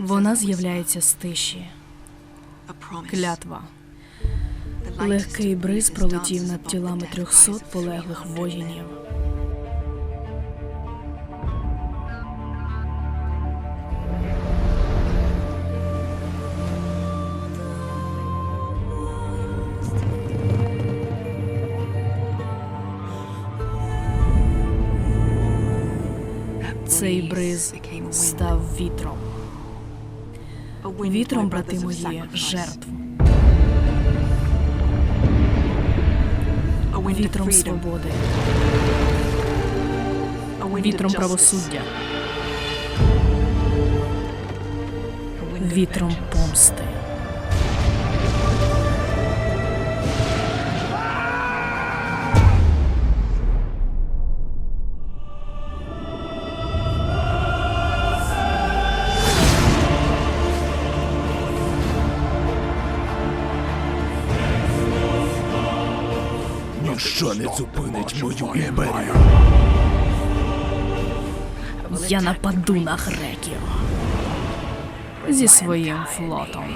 Вона з'являється з тиші. Клятва. Легкий бриз пролетів над тілами трьохсот полеглих воїнів. Цей бриз став вітром. Вітром, брати мої, жертву. Вітром свободи. Вітром правосуддя. Вітром помсти. Ніщо не зупинить мою імперію. Я нападу на греків зі своїм флотом.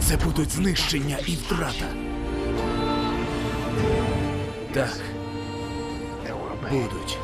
Це будуть знищення і втрата. Так. Будуть.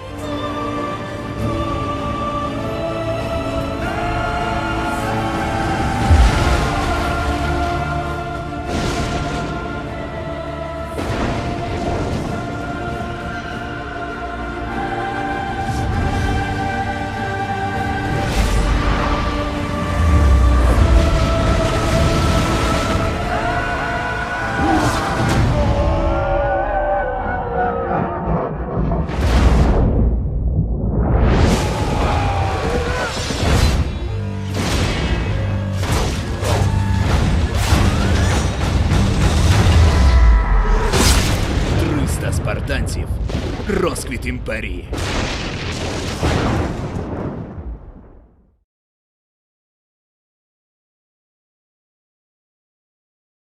Розквіт імперії.